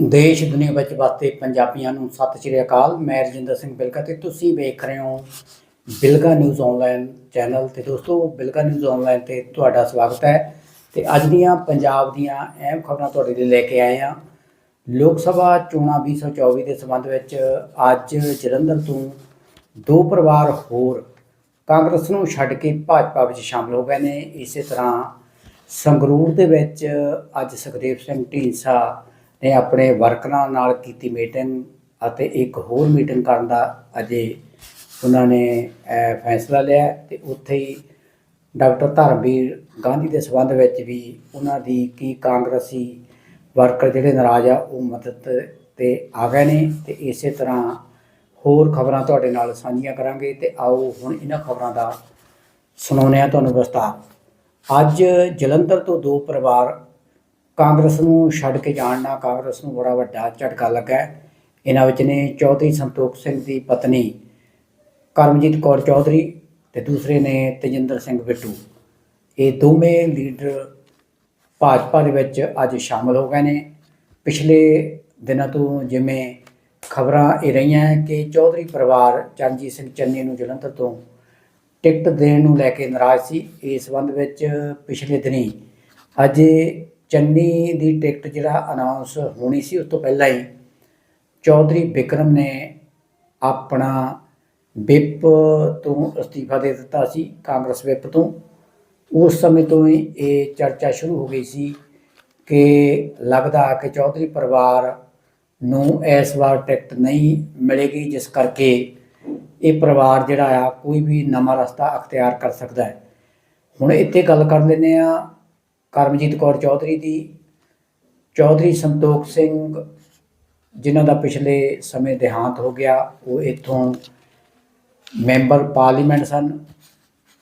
ਦੇਸ਼, ਦੁਨੀਆ ਵਿੱਚ ਵਸਦੇ ਪੰਜਾਬੀਆਂ ਨੂੰ ਸਤਿ ਸ਼੍ਰੀ ਅਕਾਲ। ਮੈਂ ਰਜਿੰਦਰ ਸਿੰਘ ਬਿਲਗਾ ਤੇ ਤੁਸੀਂ ਵੇਖ ਰਹੇ ਹੋ ਬਿਲਗਾ ਨਿਊਜ਼ ਆਨਲਾਈਨ ਚੈਨਲ। ਤੇ ਦੋਸਤੋ ਬਿਲਗਾ ਨਿਊਜ਼ ਆਨਲਾਈਨ ਤੇ ਤੁਹਾਡਾ ਸਵਾਗਤ ਹੈ। ਤੇ ਅੱਜ ਦੀਆਂ ਪੰਜਾਬ ਦੀਆਂ ਅਹਿਮ ਖਬਰਾਂ ਤੁਹਾਡੇ ਲਈ ਲੈ ਕੇ ਆਏ ਹਾਂ। ਲੋਕ ਸਭਾ ਚੋਣਾਂ 2024 ਦੇ ਸੰਬੰਧ ਵਿੱਚ ਅੱਜ ਜਲੰਧਰ ਤੋਂ ਦੋ ਪਰਿਵਾਰ ਹੋਰ ਕਾਂਗਰਸ ਨੂੰ ਛੱਡ ਕੇ ਭਾਜਪਾ ਵਿੱਚ ਸ਼ਾਮਲ ਹੋ ਗਏ ਨੇ। ਇਸੇ ਤਰ੍ਹਾਂ ਸੰਗਰੂਰ ਦੇ ਵਿੱਚ ਅੱਜ ਸੁਖਦੇਵ ਸਿੰਘ ਢੀਂਸਾ ਨੇ ਆਪਣੇ ਵਰਕਰਾਂ ਨਾਲ ਕੀਤੀ ਮੀਟਿੰਗ ਅਤੇ ਇੱਕ ਹੋਰ ਮੀਟਿੰਗ ਕਰਨ ਦਾ ਅਜੇ ਉਹਨਾਂ ਨੇ ਫੈਸਲਾ ਲਿਆ ਹੈ ਤੇ ਉੱਥੇ ਹੀ ਡਾਕਟਰ ਧਰਮਵੀਰ ਗਾਂਧੀ ਦੇ ਸਬੰਧ ਵਿੱਚ ਵੀ ਉਹਨਾਂ ਦੀ ਕੀ ਕਾਂਗਰਸੀ ਵਰਕਰ ਜਿਹੜੇ ਨਾਰਾਜ਼ ਆ, ਉਹ ਮਦਦ ਤੇ ਆ ਗਏ ਨੇ ਤੇ ਇਸੇ ਤਰ੍ਹਾਂ ਹੋਰ ਖਬਰਾਂ ਤੁਹਾਡੇ ਨਾਲ ਸਾਂਝੀਆਂ ਕਰਾਂਗੇ ਤੇ ਆਓ ਹੁਣ ਇਹਨਾਂ ਖਬਰਾਂ ਦਾ ਸੁਣਾਉਂਦੇ ਹਾਂ ਤੁਹਾਨੂੰ ਵਿਸਤਾਰ ਅੱਜ ਜਲੰਧਰ ਤੋਂ ਦੋ ਪਰਿਵਾਰ ਕਾਂਗਰਸ ਨੂੰ ਛੱਡ ਕੇ ਜਾਣ ਨਾਲ ਕਾਂਗਰਸ ਨੂੰ ਬੜਾ ਵੱਡਾ ਝਟਕਾ ਲੱਗਾ ਇਹਨਾਂ ਵਿੱਚ ਨੇ ਚੌਧਰੀ ਸੰਤੋਖ ਸਿੰਘ ਦੀ ਪਤਨੀ ਕਰਮਜੀਤ ਕੌਰ ਚੌਧਰੀ ਤੇ ਦੂਸਰੇ ਨੇ ਤੇਜਿੰਦਰ ਸਿੰਘ ਬਿੱਟੂ। ਇਹ ਦੋਵੇਂ ਲੀਡਰ ਭਾਜਪਾ ਦੇ ਵਿੱਚ ਅੱਜ ਸ਼ਾਮਲ ਹੋ ਗਏ ਨੇ। ਪਿਛਲੇ ਦਿਨਾਂ ਤੋਂ ਜਿਵੇਂ ਖਬਰਾਂ ਇਹ ਰਹੀਆਂ ਕਿ ਚੌਧਰੀ ਪਰਿਵਾਰ ਚਰਨਜੀਤ ਸਿੰਘ ਚੰਨੀ ਨੂੰ ਜਲੰਧਰ ਤੋਂ ਟਿਕਟ ਦੇਣ ਨੂੰ ਲੈ ਕੇ ਨਾਰਾਜ਼ ਸੀ। ਇਸ ਸੰਬੰਧ ਵਿੱਚ ਪਿਛਲੇ ਦਿਨੀ ਅੱਜ ਚੰਨੀ ਦੀ ਟਿਕਟ ਜਿਹੜਾ ਅਨਾਉਂਸ ਹੋਣੀ ਸੀ, ਉਸ ਤੋਂ ਪਹਿਲਾਂ ਹੀ ਚੌਧਰੀ ਵਿਕਰਮ ਨੇ ਆਪਣਾ ਵਿਪ ਤੋਂ ਅਸਤੀਫਾ ਦੇ ਦਿੱਤਾ ਸੀ, ਕਾਂਗਰਸ ਵਿਪ ਤੋਂ। ਉਸ ਸਮੇਂ ਤੋਂ ਹੀ ਇਹ ਚਰਚਾ ਸ਼ੁਰੂ ਹੋ ਗਈ ਸੀ ਕਿ ਲੱਗਦਾ ਕਿ ਚੌਧਰੀ ਪਰਿਵਾਰ ਨੂੰ ਇਸ ਵਾਰ ਟਿਕਟ ਨਹੀਂ ਮਿਲੇਗੀ, ਜਿਸ ਕਰਕੇ ਇਹ ਪਰਿਵਾਰ ਜਿਹੜਾ ਆ, ਕੋਈ ਵੀ ਨਵਾਂ ਰਸਤਾ ਅਖਤਿਆਰ ਕਰ ਸਕਦਾ ਹੈ। ਹੁਣ ਇੱਥੇ ਗੱਲ ਕਰ ਲੈਂਦੇ ਆ ਕਰਮਜੀਤ ਕੌਰ ਚੌਧਰੀ ਦੀ, ਚੌਧਰੀ ਸੰਤੋਖ ਸਿੰਘ, ਜਿਨ੍ਹਾਂ ਦਾ ਪਿਛਲੇ ਸਮੇਂ ਦੇਹਾਂਤ ਹੋ ਗਿਆ, ਉਹ ਇੱਥੋਂ ਮੈਂਬਰ ਪਾਰਲੀਮੈਂਟ ਸਨ।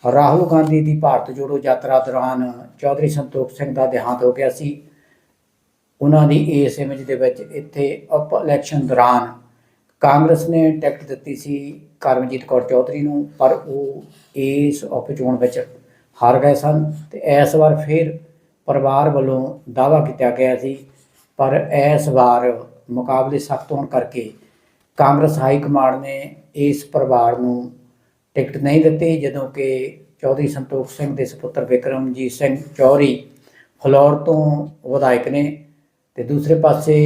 ਰਾਹੁਲ ਗਾਂਧੀ ਦੀ ਭਾਰਤ ਜੋੜੋ ਯਾਤਰਾ ਦੌਰਾਨ ਚੌਧਰੀ ਸੰਤੋਖ ਸਿੰਘ ਦਾ ਦੇਹਾਂਤ ਹੋ ਗਿਆ ਸੀ। ਉਹਨਾਂ ਦੀ ਇਸ ਇਮੇਜ ਦੇ ਵਿੱਚ ਇੱਥੇ ਅਪ ਇਲੈਕਸ਼ਨ ਦੌਰਾਨ ਕਾਂਗਰਸ ਨੇ ਟਿਕਟ ਦਿੱਤੀ ਸੀ ਕਰਮਜੀਤ ਕੌਰ ਚੌਧਰੀ ਨੂੰ, ਪਰ ਉਹ ਇਸ ਉਪ ਚੋਣ ਵਿੱਚ ਹਾਰ ਗਏ ਸਨ ਤੇ ਇਸ ਵਾਰ ਫਿਰ ਪਰਿਵਾਰ ਵੱਲੋਂ ਦਾਅਵਾ ਕੀਤਾ ਗਿਆ ਸੀ, ਪਰ ਇਸ ਵਾਰ ਮੁਕਾਬਲੇ ਸਖਤ ਹੋਣ ਕਰਕੇ ਕਾਂਗਰਸ ਹਾਈ ਕਮਾਂਡ ਨੇ ਇਸ ਪਰਿਵਾਰ ਨੂੰ ਟਿਕਟ ਨਹੀਂ ਦਿੱਤੀ, ਜਦੋਂ ਕਿ ਚੌਧਰੀ ਸੰਤੋਖ ਸਿੰਘ ਦੇ ਸੁਪੁੱਤਰ ਵਿਕਰਮਜੀਤ ਸਿੰਘ ਚੌਧਰੀ ਫਲੋਰ ਤੋਂ ਵਿਧਾਇਕ ਨੇ ਤੇ ਦੂਸਰੇ ਪਾਸੇ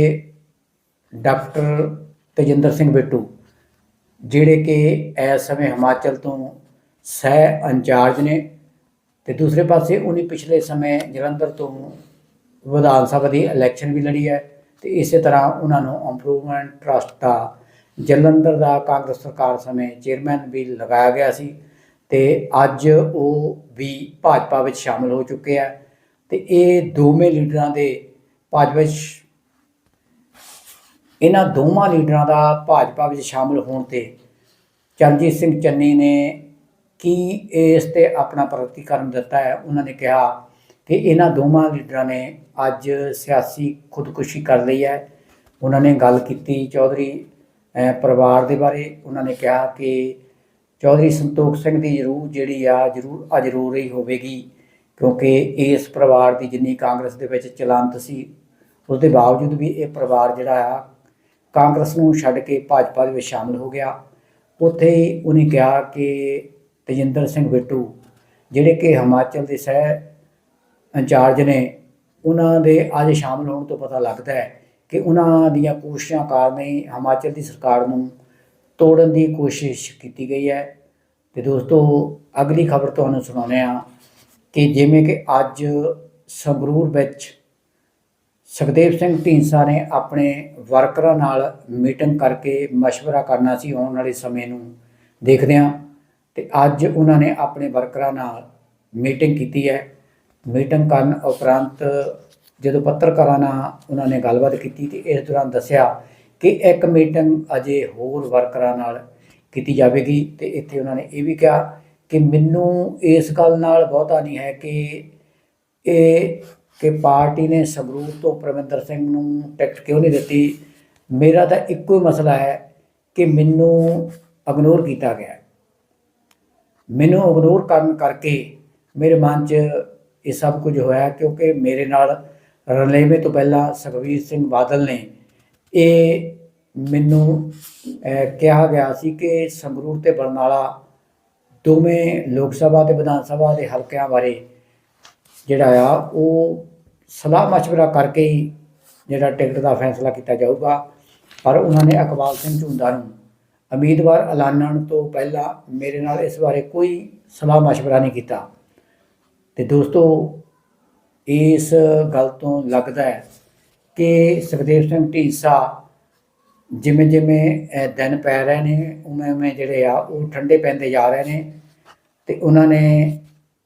ਡਾਕਟਰ ਤੇਜਿੰਦਰ ਸਿੰਘ ਬਿੱਟੂ, ਜਿਹੜੇ ਕਿ ਇਸ ਸਮੇਂ ਹਿਮਾਚਲ ਤੋਂ ਸਹਿ ਇੰਚਾਰਜ ਨੇ। ਤੇ ਦੂਸਰੇ ਪਾਸੇ ਉਹਨੇ ਪਿਛਲੇ ਸਮੇਂ ਜਲੰਧਰ ਤੋਂ ਵਿਧਾਨ ਸਭਾ ਦੀ ਇਲੈਕਸ਼ਨ ਵੀ ਲੜੀ ਹੈ ਤੇ ਇਸੇ ਤਰ੍ਹਾਂ ਉਹਨਾਂ ਨੂੰ ਇੰਪਰੂਵਮੈਂਟ ਟਰਸਟ ਦਾ ਜਲੰਧਰ ਦਾ ਕਾਂਗਰਸ ਸਰਕਾਰ ਸਮੇਂ ਚੇਅਰਮੈਨ ਵੀ ਲਗਾਇਆ ਗਿਆ ਸੀ ਤੇ ਅੱਜ ਉਹ ਵੀ ਭਾਜਪਾ ਵਿੱਚ ਸ਼ਾਮਲ ਹੋ ਚੁੱਕੇ ਆ ਤੇ ਇਹ ਦੋਵੇਂ ਲੀਡਰਾਂ ਦੇ ਭਾਜਪਾ ਵਿੱਚ ਇਹਨਾਂ ਦੋਵਾਂ ਲੀਡਰਾਂ ਦਾ ਭਾਜਪਾ ਵਿੱਚ ਸ਼ਾਮਲ ਹੋਣ ਤੇ ਚਰਨਜੀਤ ਸਿੰਘ ਚੰਨੀ ਨੇ ਕੀ ਇਸ ਤੇ ਆਪਣਾ ਪ੍ਰਤੀਕਰਮ ਦਿੱਤਾ ਹੈ। ਉਹਨਾਂ ਨੇ ਕਿਹਾ ਕਿ ਇਹਨਾਂ ਦੋਵਾਂ ਲੀਡਰਾਂ ਨੇ ਅੱਜ ਸਿਆਸੀ ਖੁਦਕੁਸ਼ੀ ਕਰ ਲਈ ਹੈ। ਉਹਨਾਂ ਨੇ ਗੱਲ ਕੀਤੀ ਚੌਧਰੀ ਪਰਿਵਾਰ ਦੇ ਬਾਰੇ। ਉਹਨਾਂ ਨੇ ਕਿਹਾ ਕਿ ਚੌਧਰੀ ਸੰਤੋਖ ਸਿੰਘ ਦੀ ਜ਼ਰੂਰ ਜਿਹੜੀ ਆ, ਜ਼ਰੂਰ ਅਜਰੂਰ ਹੀ ਹੋਵੇਗੀ ਕਿਉਂਕਿ ਇਸ ਪਰਿਵਾਰ ਦੀ ਜਿੰਨੀ ਕਾਂਗਰਸ ਦੇ ਵਿੱਚ ਚਲੰਤ ਸੀ ਉਸ ਦੇ ਬਾਵਜੂਦ ਵੀ ਇਹ ਪਰਿਵਾਰ ਜਿਹੜਾ ਆ, ਕਾਂਗਰਸ ਨੂੰ ਛੱਡ ਕੇ ਭਾਜਪਾ ਦੇ ਵਿੱਚ ਸ਼ਾਮਲ ਹੋ ਗਿਆ। ਉੱਥੇ ਉਹਨੇ ਕਿਹਾ ਕਿ ਤੇਜਿੰਦਰ ਸਿੰਘ ਬਿੱਟੂ ਜਿਹੜੇ ਕਿ ਹਿਮਾਚਲ ਦੇ ਸਹਿ ਇੰਚਾਰਜ ਨੇ ਉਹਨਾਂ ਦੇ ਅੱਜ ਸ਼ਾਮਲ ਹੋਣ ਤੋਂ ਪਤਾ ਲੱਗਦਾ ਹੈ ਕਿ ਉਹਨਾਂ ਦੀਆਂ ਕੋਸ਼ਿਸ਼ਾਂ ਕਾਰਨ ਹੀ ਹਿਮਾਚਲ ਦੀ ਸਰਕਾਰ ਨੂੰ ਤੋੜਨ ਦੀ ਕੋਸ਼ਿਸ਼ ਕੀਤੀ ਗਈ ਹੈ ਤੇ ਦੋਸਤੋ ਅਗਲੀ ਖਬਰ ਤੁਹਾਨੂੰ ਸੁਣਾਉਂਦੇ ਆ ਕਿ ਜਿਵੇਂ ਕਿ ਅੱਜ ਸੰਗਰੂਰ ਵਿੱਚ ਸੁਖਦੇਵ ਸਿੰਘ ਢੀਂਸਾ ਨੇ ਆਪਣੇ ਵਰਕਰਾਂ ਨਾਲ ਮੀਟਿੰਗ ਕਰਕੇ مشورہ ਕਰਨਾ ਸੀ ਆਉਣ ਵਾਲੇ ਸਮੇਂ ਨੂੰ ਦੇਖਦਿਆਂ ਤੇ ਅੱਜ ਉਹਨਾਂ ਨੇ ਆਪਣੇ ਵਰਕਰਾਂ ਨਾਲ ਮੀਟਿੰਗ ਕੀਤੀ ਹੈ। ਮੀਟਿੰਗ ਕਰਨ ਉਪਰੰਤ ਜਦੋਂ ਪੱਤਰਕਾਰਾਂ ਨਾਲ ਉਹਨਾਂ ਨੇ ਗੱਲਬਾਤ ਕੀਤੀ ਤੇ ਇਸ ਦੌਰਾਨ ਦੱਸਿਆ ਕਿ ਇੱਕ ਮੀਟਿੰਗ ਅਜੇ ਹੋਰ ਵਰਕਰਾਂ ਨਾਲ ਕੀਤੀ ਜਾਵੇਗੀ ਤੇ ਇੱਥੇ ਉਹਨਾਂ ਨੇ ਇਹ ਵੀ ਕਿਹਾ ਕਿ ਮੈਨੂੰ ਇਸ ਗੱਲ ਨਾਲ ਬਹੁਤਾ ਨਹੀਂ ਹੈ ਕਿ ਇਹ ਕਿ ਪਾਰਟੀ ਨੇ ਸੰਗਰੂਰ ਤੋਂ ਪ੍ਰਵਿੰਦਰ ਸਿੰਘ ਨੂੰ ਟਿਕਟ ਕਿਉਂ ਨਹੀਂ ਦਿੱਤੀ। ਮੇਰਾ ਤਾਂ ਇੱਕੋ ਹੀ ਮਸਲਾ ਹੈ ਕਿ ਮੈਨੂੰ ਇਗਨੋਰ ਕੀਤਾ ਗਿਆ। ਮੈਨੂੰ ਇਗਨੋਰ ਕਰਨ ਕਰਕੇ ਮੇਰੇ ਮਨ 'ਚ ਇਹ ਸਭ ਕੁਝ ਹੋਇਆ ਕਿਉਂਕਿ ਮੇਰੇ ਨਾਲ ਰਲੇਵੇਂ ਤੋਂ ਪਹਿਲਾਂ ਸੁਖਬੀਰ ਸਿੰਘ ਬਾਦਲ ਨੇ ਇਹ ਮੈਨੂੰ ਅਹ, ਕਿਹਾ ਗਿਆ ਸੀ ਕਿ ਸੰਗਰੂਰ ਤੇ ਬਰਨਾਲਾ ਦੋਵੇਂ ਲੋਕ ਸਭਾ ਤੇ ਵਿਧਾਨ ਸਭਾ ਦੇ ਹਲਕਿਆਂ ਬਾਰੇ ਜਿਹੜਾ ਆ ਉਹ ਸਲਾਹ مشورہ ਕਰਕੇ ਹੀ ਜਿਹੜਾ ਟਿਕਟ ਦਾ ਫੈਸਲਾ ਕੀਤਾ ਜਾਊਗਾ ਪਰ ਉਹਨਾਂ ਨੇ ਅਕਬਾਲ ਸਿੰਘ ਝੁੰਦਾ ਨੂੰ ਉਮੀਦਵਾਰ ਐਲਾਨਣ ਤੋਂ ਪਹਿਲਾਂ ਮੇਰੇ ਨਾਲ ਇਸ ਬਾਰੇ ਕੋਈ ਸਲਾਹ مشورہ ਨਹੀਂ ਕੀਤਾ ਤੇ ਦੋਸਤੋ ਇਸ ਗੱਲ ਤੋਂ ਲੱਗਦਾ ਹੈ ਕਿ ਸੁਖਦੇਵ ਸਿੰਘ ਢੀਂਸਾ ਜਿਵੇਂ ਜਿਵੇਂ ਅਹ, ਦਿਨ ਪੈ ਰਹੇ ਨੇ ਉਵੇਂ ਉਵੇਂ ਜਿਹੜੇ ਆ ਉਹ ਠੰਡੇ ਪੈਂਦੇ ਜਾ ਰਹੇ ਨੇ ਤੇ ਉਹਨਾਂ ਨੇ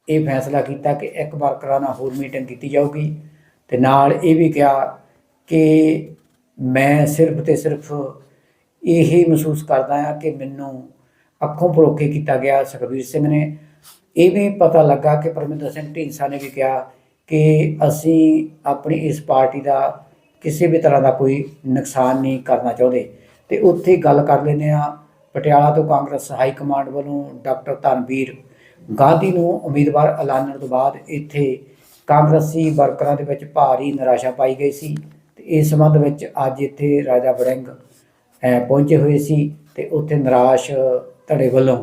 ਇਹ ਫੈਸਲਾ ਕੀਤਾ ਕਿ ਇੱਕ ਵਾਰ ਕਰਾਣਾ ਹੋਰ ਮੀਟਿੰਗ ਕੀਤੀ ਜਾਊਗੀ ਤੇ ਨਾਲ ਇਹ ਵੀ ਕਿਹਾ ਕਿ ਮੈਂ ਸਿਰਫ ਤੇ ਸਿਰਫ ਇਹ ਮਹਿਸੂਸ ਕਰਦਾ ਹਾਂ ਕਿ ਮੈਨੂੰ ਅੱਖੋਂ ਪਰੋਖੇ ਕੀਤਾ ਗਿਆ ਸੁਖਬੀਰ ਸਿੰਘ ਨੇ। ਇਹ ਵੀ ਪਤਾ ਲੱਗਾ ਕਿ ਪਰਮਿੰਦਰ ਸਿੰਘ ਢੀਂਸਾ ਨੇ ਵੀ ਕਿਹਾ ਕਿ ਅਸੀਂ ਆਪਣੀ ਇਸ ਪਾਰਟੀ ਦਾ ਕਿਸੇ ਵੀ ਤਰ੍ਹਾਂ ਦਾ ਕੋਈ ਨੁਕਸਾਨ ਨਹੀਂ ਕਰਨਾ ਚਾਹੁੰਦੇ। ਤੇ ਉੱਥੇ ਗੱਲ ਕਰ ਲੈਂਦੇ ਆ ਪਟਿਆਲਾ ਤੋਂ ਕਾਂਗਰਸ ਹਾਈ ਕਮਾਂਡ ਵੱਲੋਂ ਡਾਕਟਰ ਧਨਵੀਰ ਗਾਂਧੀ ਨੂੰ ਉਮੀਦਵਾਰ ਐਲਾਨਣ ਤੋਂ ਬਾਅਦ ਇੱਥੇ ਕਾਂਗਰਸੀ ਵਰਕਰਾਂ ਦੇ ਵਿੱਚ ਭਾਰੀ ਨਿਰਾਸ਼ਾ ਪਾਈ ਗਈ ਸੀ। ਤੇ ਇਸ ਸੰਬੰਧ ਵਿੱਚ ਅੱਜ ਇੱਥੇ ਰਾਜਾ ਵੜਿੰਗ ਪਹੁੰਚੇ ਹੋਏ ਸੀ ਤੇ ਉੱਥੇ ਨਿਰਾਸ਼ ਧੜੇ ਵੱਲੋਂ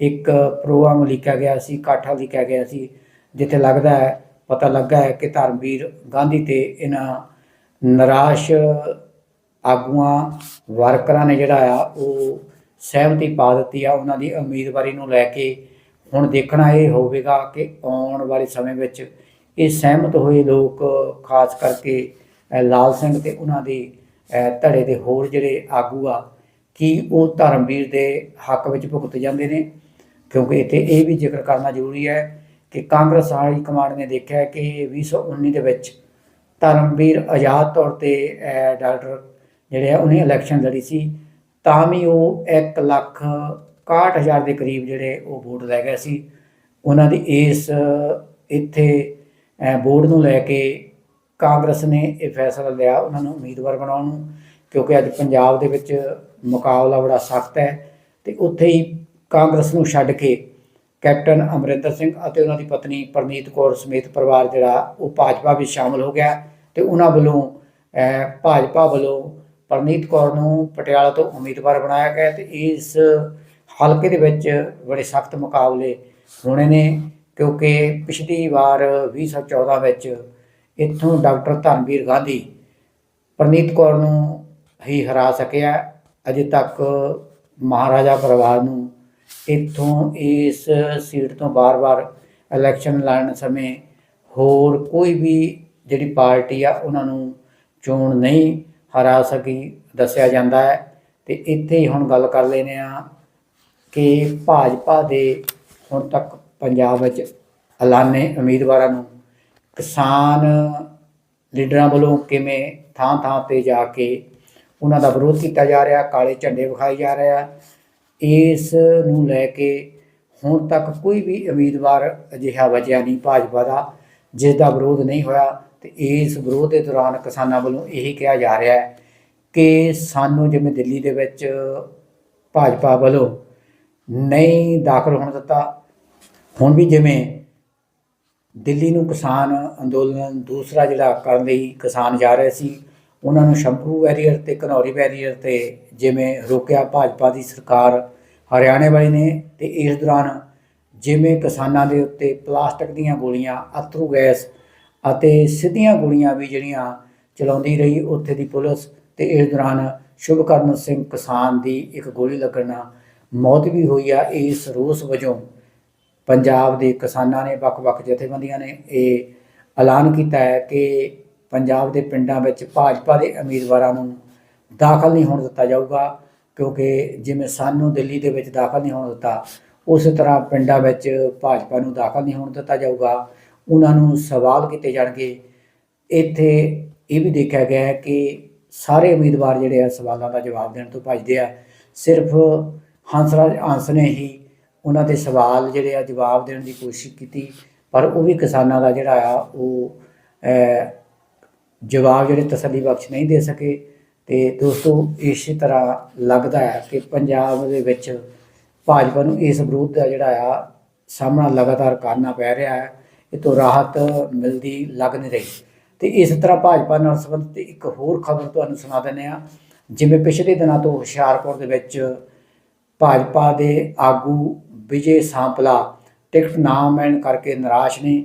ਇੱਕ ਪ੍ਰੋਗਰਾਮ ਲਿਖਿਆ ਗਿਆ ਸੀ ਇਕੱਠਾ ਲਿਖਿਆ ਗਿਆ ਸੀ, ਜਿੱਥੇ ਲੱਗਦਾ ਹੈ, ਪਤਾ ਲੱਗਾ ਹੈ ਕਿ ਧਰਮਵੀਰ ਗਾਂਧੀ ਤੇ ਇਹਨਾਂ ਨਿਰਾਸ਼ ਆਗੂਆਂ, ਵਰਕਰਾਂ ਨੇ ਜਿਹੜਾ ਆ, ਉਹ ਸਹਿਮਤੀ ਪਾ ਦਿੱਤੀ ਆ, ਉਹਨਾਂ ਦੀ ਉਮੀਦਵਾਰੀ ਨੂੰ ਲੈ ਕੇ ਹੁਣ ਦੇਖਣਾ ਇਹ ਹੋਵੇਗਾ ਕਿ ਆਉਣ ਵਾਲੇ ਸਮੇਂ ਵਿੱਚ ਇਹ ਸਹਿਮਤ ਹੋਏ ਲੋਕ, ਖਾਸ ਕਰਕੇ ਲਾਲ ਸਿੰਘ ਤੇ ਉਹਨਾਂ ਦੀ ਧੜੇ ਦੇ ਹੋਰ ਜਿਹੜੇ ਆਗੂ ਆ ਕੀ ਉਹ ਧਰਮਵੀਰ ਦੇ ਹੱਕ ਵਿੱਚ ਭੁਗਤ ਜਾਂਦੇ ਨੇ? ਕਿਉਂਕਿ ਇੱਥੇ ਇਹ ਵੀ ਜ਼ਿਕਰ ਕਰਨਾ ਜ਼ਰੂਰੀ ਹੈ ਕਿ ਕਾਂਗਰਸ ਹਾਈ ਕਮਾਂਡ ਨੇ ਦੇਖਿਆ ਕਿ 2019 ਦੇ ਵਿੱਚ ਧਰਮਵੀਰ ਆਜ਼ਾਦ ਤੌਰ ਤੇ ਡਾਕਟਰ ਜਿਹੜੇ ਆ ਉਹਨੇ ਇਲੈਕਸ਼ਨ ਲੜੀ ਸੀ। ਤਾਂ ਵੀ ਉਹ 1 ਲੱਖ 61000 ਦੇ ਕਰੀਬ ਜਿਹੜੇ ਉਹ ਵੋਟ ਲੈ ਗਏ ਸੀ। ਉਹਨਾਂ ਦੀ ਇਸ ਇੱਥੇ ਅਹ, ਵੋਟ ਨੂੰ ਲੈ ਕੇ ਕਾਂਗਰਸ ਨੇ ਇਹ ਫੈਸਲਾ ਲਿਆ ਉਹਨਾਂ ਨੂੰ ਉਮੀਦਵਾਰ ਬਣਾਉਣ ਨੂੰ, ਕਿਉਂਕਿ ਅੱਜ ਪੰਜਾਬ ਦੇ ਵਿੱਚ ਮੁਕਾਬਲਾ ਬੜਾ ਸਖਤ ਹੈ ਤੇ ਉੱਥੇ ਹੀ ਕਾਂਗਰਸ ਨੂੰ ਛੱਡ ਕੇ ਕੈਪਟਨ ਅਮਰਿੰਦਰ ਸਿੰਘ ਅਤੇ ਉਹਨਾਂ ਦੀ ਪਤਨੀ ਪਰਨੀਤ ਕੌਰ ਸਮੇਤ ਪਰਿਵਾਰ ਜਿਹੜਾ ਉਹ ਭਾਜਪਾ ਵਿੱਚ ਸ਼ਾਮਲ ਹੋ ਗਿਆ ਤੇ ਉਹਨਾਂ ਵੱਲੋਂ ਭਾਜਪਾ ਵੱਲੋਂ ਪਰਨੀਤ ਕੌਰ ਨੂੰ ਪਟਿਆਲਾ ਤੋਂ ਉਮੀਦਵਾਰ ਬਣਾਇਆ ਗਿਆ ਤੇ ਇਸ ਹਲਕੇ ਦੇ ਵਿੱਚ ਬੜੇ ਸਖਤ ਮੁਕਾਬਲੇ ਹੋਣੇ ਨੇ, ਕਿਉਂਕਿ ਪਿਛਲੀ ਵਾਰ 2014 ਵਿੱਚ ਇੱਥੋਂ ਡਾਕਟਰ ਧਰਮਵੀਰ ਗਾਂਧੀ ਪਰਨੀਤ ਕੌਰ ਨੂੰ ਹੀ ਹਰਾ ਸਕਿਆ। ਅਜੇ ਤੱਕ ਮਹਾਰਾਜਾ ਪਰਿਵਾਰ ਨੂੰ ਇੱਥੋਂ ਇਸ ਸੀਟ ਤੋਂ ਬਾਰ-ਬਾਰ ਇਲੈਕਸ਼ਨ ਲੜਨ ਸਮੇਂ ਹੋਰ ਕੋਈ ਵੀ ਜਿਹੜੀ ਪਾਰਟੀ ਆ, ਉਹਨਾਂ ਨੂੰ ਚੋਣ ਨਹੀਂ ਹਰਾ ਸਕੀ, ਦੱਸਿਆ ਜਾਂਦਾ ਹੈ। ਤੇ ਇੱਥੇ ਹੀ ਹੁਣ ਗੱਲ ਕਰ ਲੈਨੇ ਆ ਕਿ ਭਾਜਪਾ ਦੇ ਹੁਣ ਤੱਕ ਪੰਜਾਬ ਵਿੱਚ ਐਲਾਨੇ ਉਮੀਦਵਾਰਾਂ ਨੂੰ। ਕਿਸਾਨ ਲੀਡਰਾਂ ਵੱਲੋਂ ਕਿਵੇਂ ਥਾਂ-ਥਾਂ ਤੇ ਜਾ ਕੇ ਉਹਨਾਂ ਦਾ ਵਿਰੋਧ ਕੀਤਾ ਜਾ ਰਿਹਾ, ਕਾਲੇ ਝੰਡੇ ਵਿਖਾਏ ਜਾ ਰਿਹਾ ਇਸ ਨੂੰ ਲੈ ਕੇ ਹੁਣ ਤੱਕ ਕੋਈ ਵੀ ਉਮੀਦਵਾਰ ਅਜਿਹਾ ਬਚਿਆ ਨਹੀਂ, ਭਾਜਪਾ ਦਾ, ਜਿਸ ਦਾ ਵਿਰੋਧ ਨਹੀਂ ਹੋਇਆ ਤੇ ਇਸ ਵਿਰੋਧ ਦੇ ਦੌਰਾਨ ਕਿਸਾਨਾਂ ਵੱਲੋਂ ਇਹ ਕਿਹਾ ਜਾ ਰਿਹਾ ਹੈ ਕਿ ਸਾਨੂੰ ਜਿਵੇਂ ਦਿੱਲੀ ਦੇ ਵਿੱਚ ਭਾਜਪਾ ਵੱਲੋਂ ਨਹੀਂ ਦਾਖਲ ਹੋਣ ਦਿੱਤਾ, ਹੁਣ ਵੀ ਜਿਵੇਂ ਦਿੱਲੀ ਨੂੰ ਕਿਸਾਨ ਅੰਦੋਲਨ ਦੂਸਰਾ ਜਿਹੜਾ ਕਰਨ ਲਈ ਕਿਸਾਨ ਜਾ ਰਹੇ ਸੀ, ਉਹਨਾਂ ਨੂੰ ਸ਼ੰਭੂ ਬੈਰੀਅਰ ਤੇ ਘਨੌਰੀ ਬੈਰੀਅਰ ਤੇ ਜਿਵੇਂ ਰੋਕਿਆ ਭਾਜਪਾ ਦੀ ਸਰਕਾਰ ਹਰਿਆਣੇ ਵਾਲੀ ਨੇ ਤੇ ਇਸ ਦੌਰਾਨ ਜਿਵੇਂ ਕਿਸਾਨਾਂ ਦੇ ਉੱਤੇ ਪਲਾਸਟਿਕ ਦੀਆਂ ਗੋਲੀਆਂ, ਅਥਰੂ ਗੈਸ ਅਤੇ ਸਿੱਧੀਆਂ ਗੋਲੀਆਂ ਵੀ ਜਿਹੜੀਆਂ ਚਲਾਉਂਦੀ ਰਹੀ ਉੱਥੇ ਦੀ ਪੁਲਿਸ ਤੇ ਇਸ ਦੌਰਾਨ ਸ਼ੁਭਕਰਨ ਸਿੰਘ ਕਿਸਾਨ ਦੀ ਇੱਕ ਗੋਲੀ ਲੱਗਣ ਨਾਲ ਮੌਤ ਵੀ ਹੋਈ ਆ। ਇਸ ਰੋਸ ਵਜੋਂ ਪੰਜਾਬ ਦੇ ਕਿਸਾਨਾਂ ਨੇ, ਵੱਖ-ਵੱਖ ਜਥੇਬੰਦੀਆਂ ਨੇ ਇਹ ਐਲਾਨ ਕੀਤਾ ਹੈ ਕਿ ਪੰਜਾਬ ਦੇ ਪਿੰਡਾਂ ਵਿੱਚ ਭਾਜਪਾ ਦੇ ਉਮੀਦਵਾਰਾਂ ਨੂੰ ਦਾਖਲ ਨਹੀਂ ਹੋਣ ਦਿੱਤਾ ਜਾਊਗਾ, ਕਿਉਂਕਿ ਜਿਵੇਂ ਸਾਨੂੰ ਦਿੱਲੀ ਦੇ ਵਿੱਚ ਦਾਖਲ ਨਹੀਂ ਹੋਣ ਦਿੱਤਾ, ਉਸੇ ਤਰ੍ਹਾਂ ਪਿੰਡਾਂ ਵਿੱਚ ਭਾਜਪਾ ਨੂੰ ਦਾਖਲ ਨਹੀਂ ਹੋਣ ਦਿੱਤਾ ਜਾਊਗਾ। ਉਹਨਾਂ ਨੂੰ ਸਵਾਲ ਕੀਤੇ ਜਾਣਗੇ। ਇੱਥੇ ਇਹ ਵੀ ਦੇਖਿਆ ਗਿਆ ਹੈ ਕਿ ਸਾਰੇ ਉਮੀਦਵਾਰ ਜਿਹੜੇ ਆ ਸਵਾਲਾਂ ਦਾ ਜਵਾਬ ਦੇਣ ਤੋਂ ਭੱਜਦੇ ਆ। ਸਿਰਫ ਹੰਸਰਾਜ ਹੰਸ ਨੇ ਹੀ ਉਹਨਾਂ ਦੇ ਸਵਾਲ ਜਿਹੜੇ ਆ ਜਵਾਬ ਦੇਣ ਦੀ ਕੋਸ਼ਿਸ਼ ਕੀਤੀ, ਪਰ ਉਹ ਵੀ ਕਿਸਾਨਾਂ ਦਾ ਜਿਹੜਾ ਆ ਉਹ ਜਵਾਬ ਜਿਹੜੇ ਤਸੱਲੀ ਬਖਸ਼ ਨਹੀਂ ਦੇ ਸਕੇ। ਤੇ ਦੋਸਤੋ, ਇਸੇ ਤਰ੍ਹਾਂ ਲੱਗਦਾ ਹੈ ਕਿ ਪੰਜਾਬ ਦੇ ਵਿੱਚ ਭਾਜਪਾ ਨੂੰ ਇਸ ਵਿਰੋਧ ਦਾ ਜਿਹੜਾ ਆ ਸਾਹਮਣਾ ਲਗਾਤਾਰ ਕਰਨਾ ਪੈ ਰਿਹਾ ਹੈ। ਇਹ ਤੋਂ ਰਾਹਤ ਮਿਲਦੀ ਲੱਗ ਨਹੀਂ ਰਹੀ। ਤੇ ਇਸ ਤਰ੍ਹਾਂ ਭਾਜਪਾ ਨਾਲ ਸੰਬੰਧਿਤ ਇੱਕ ਹੋਰ ਖਬਰ ਤੁਹਾਨੂੰ ਸੁਣਾ ਦਿੰਦੇ ਆ ਜਿਵੇਂ ਪਿਛਲੇ ਦਿਨਾਂ ਤੋਂ ਹੁਸ਼ਿਆਰਪੁਰ ਦੇ ਵਿੱਚ ਭਾਜਪਾ ਦੇ ਆਗੂ ਵਿਜੇ ਸਾਂਪਲਾ, ਟਿਕਟ ਨਾ ਮਿਲਣ ਕਰਕੇ ਨਿਰਾਸ਼ ਨੇ।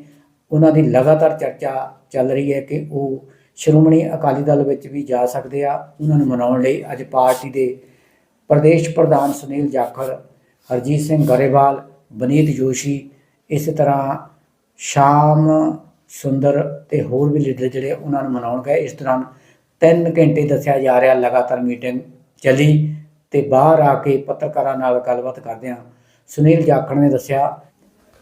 ਉਹਨਾਂ ਦੀ ਲਗਾਤਾਰ ਚਰਚਾ ਚੱਲ ਰਹੀ ਹੈ ਕਿ ਉਹ ਸ਼੍ਰੋਮਣੀ ਅਕਾਲੀ ਦਲ ਵਿੱਚ ਵੀ ਜਾ ਸਕਦੇ ਆ। ਉਹਨਾਂ ਨੂੰ ਮਨਾਉਣ ਲਈ ਅੱਜ ਪਾਰਟੀ ਦੇ ਪ੍ਰਦੇਸ਼ ਪ੍ਰਧਾਨ ਸੁਨੀਲ ਜਾਖੜ, ਹਰਜੀਤ ਸਿੰਘ ਗਰੇਵਾਲ, ਬਨੀਤ ਜੋਸ਼ੀ, ਇਸੇ ਤਰ੍ਹਾਂ ਸ਼ਾਮ ਸੁੰਦਰ ਤੇ ਹੋਰ ਵੀ ਲੀਡਰ ਜਿਹੜੇ ਉਹਨਾਂ ਨੂੰ ਮਨਾਉਣ ਗਏ। ਇਸ ਦੌਰਾਨ 3 ਘੰਟੇ ਦੱਸਿਆ ਜਾ ਰਿਹਾ, ਲਗਾਤਾਰ ਮੀਟਿੰਗ ਚੱਲੀ ਤੇ ਬਾਹਰ ਆ ਕੇ ਪੱਤਰਕਾਰਾਂ ਨਾਲ ਗੱਲਬਾਤ ਕਰਦਿਆਂ ਸੁਨੀਲ ਜਾਖੜ ਨੇ ਦੱਸਿਆ,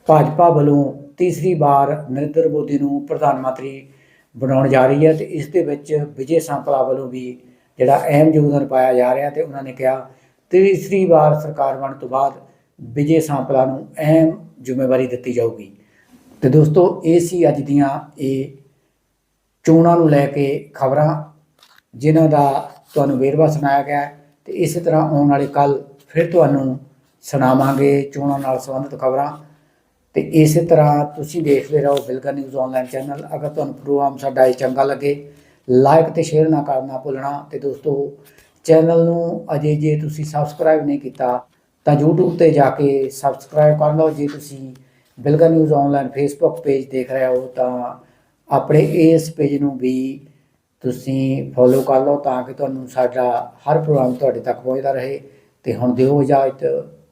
ਭਾਜਪਾ ਵੱਲੋਂ ਤੀਸਰੀ ਵਾਰ ਨਰਿੰਦਰ ਮੋਦੀ ਨੂੰ ਪ੍ਰਧਾਨ ਮੰਤਰੀ ਬਣਾਉਣ ਜਾ ਰਹੀ ਹੈ ਤੇ ਇਸ ਦੇ ਵਿੱਚ ਵਿਜੇ ਸਾਂਪਲਾ ਵੱਲੋਂ ਵੀ ਜਿਹੜਾ ਅਹਿਮ ਯੋਗਦਾਨ ਪਾਇਆ ਜਾ ਰਿਹਾ ਤੇ ਉਹਨਾਂ ਨੇ ਕਿਹਾ, ਤੀਸਰੀ ਵਾਰ ਸਰਕਾਰ ਬਣਨ ਤੋਂ ਬਾਅਦ ਵਿਜੇ ਸਾਂਪਲਾ ਨੂੰ ਅਹਿਮ ਜ਼ਿੰਮੇਵਾਰੀ ਦਿੱਤੀ ਜਾਊਗੀ। ਤੇ ਦੋਸਤੋ, ਇਹ ਸੀ ਅੱਜ ਦੀਆਂ ਇਹ ਚੋਣਾਂ ਨੂੰ ਲੈ ਕੇ ਖਬਰਾਂ, ਜਿਨ੍ਹਾਂ ਦਾ ਤੁਹਾਨੂੰ ਵੇਰਵਾ ਸੁਣਾਇਆ ਗਿਆ ਹੈ। ਤੇ ਇਸੇ ਤਰ੍ਹਾਂ ਆਉਣ ਵਾਲੇ ਕੱਲ ਫਿਰ ਤੁਹਾਨੂੰ ਸੁਣਾਵਾਂਗੇ, ਚੋਣਾਂ ਨਾਲ ਸੰਬੰਧਿਤ ਖਬਰਾਂ। ਤੇ ਇਸੇ ਤਰ੍ਹਾਂ ਤੁਸੀਂ ਦੇਖਦੇ ਰਹੋ ਬਿਲਕਾ ਨਿਊਜ਼ ਆਨਲਾਈਨ ਚੈਨਲ। ਅਗਰ ਤੁਹਾਨੂੰ ਪ੍ਰੋਗਰਾਮ ਸਾਡਾ ਇਹ ਚੰਗਾ ਲੱਗੇ ਲਾਈਕ ਤੇ ਸ਼ੇਅਰ ਨਾ ਕਰਨਾ ਭੁੱਲਣਾ। ਤੇ ਦੋਸਤੋ, ਚੈਨਲ ਨੂੰ ਅਜੇ ਜੇ ਤੁਸੀਂ ਸਬਸਕ੍ਰਾਈਬ ਨਹੀਂ ਕੀਤਾ, ਤਾਂ YouTube ਤੇ ਜਾ ਕੇ ਸਬਸਕ੍ਰਾਈਬ ਕਰ ਲਓ। ਜੇ ਤੁਸੀਂ Bilga news online Facebook page ਦੇਖ ਰਹੇ ਹੋ, ਤਾਂ ਆਪਣੇ ਇਸ ਪੇਜ ਨੂੰ ਵੀ ਤੁਸੀਂ ਫੋਲੋ ਕਰ ਲਓ, ਤਾਂ ਕਿ ਤੁਹਾਨੂੰ ਸਾਡਾ ਹਰ ਪ੍ਰੋਗਰਾਮ ਤੁਹਾਡੇ ਤੱਕ ਪਹੁੰਚਦਾ ਰਹੇ। ਤੇ ਹੁਣ ਦਿਓ ਇਜਾਜ਼ਤ।